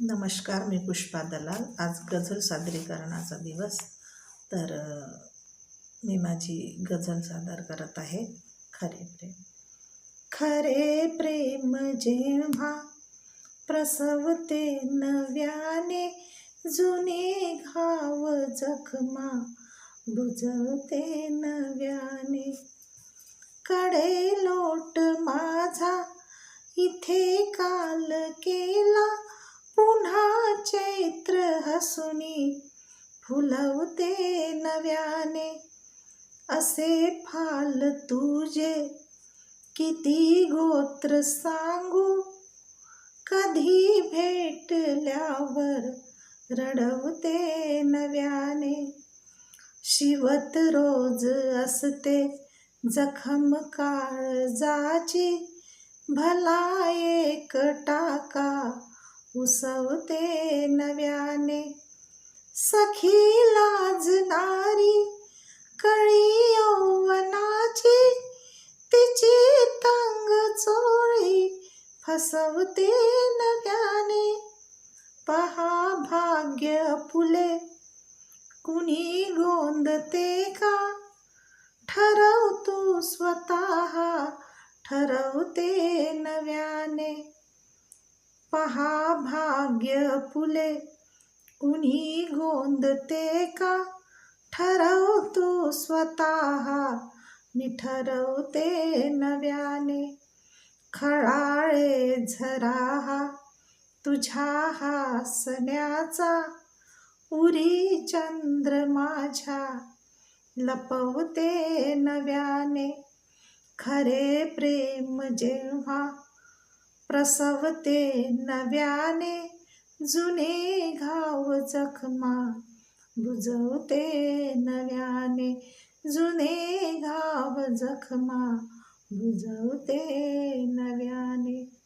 नमस्कार मी पुष्पा दलाल. आज गझल सादरीकरणाचा दिवस. तर मी माझी गझल सादर करत आहे. खरे प्रेम. खरे प्रेम जेव्हा प्रसवते नव्याने जुने घाव जखमा बुजवते नव्याने. कडे लोट माझा इथे काल केला चैत्र हसुनी फुलवते नव्याने असे फाल तुझे किती गोत्र सांगू? कधी भेटल्यावर रडवते नव्याने शिवत रोज असते जखम काळजाची भला एक टाका उसवते नव्याने. सखी लाजणारी कळी यौवनाची तिची तंग चोळी फसवते नव्याने. पहा भाग्य फुले कुणी गोंदते का? ठरव तू स्वतः ठरवते नव्या पहा भाग्य फुले कुणी गोंदते का? ठरवतो स्वतः मी ठरवते नव्याने. खळाळे झरा तुझ्या हसण्याचा उरी चंद्र माझ्या. लपवते नव्याने खरे प्रेम जेव्हा प्रसवते नव्याने जुने घाव जखमा बुजवते नव्याने जुने घाव जखमा बुजवते नव्याने.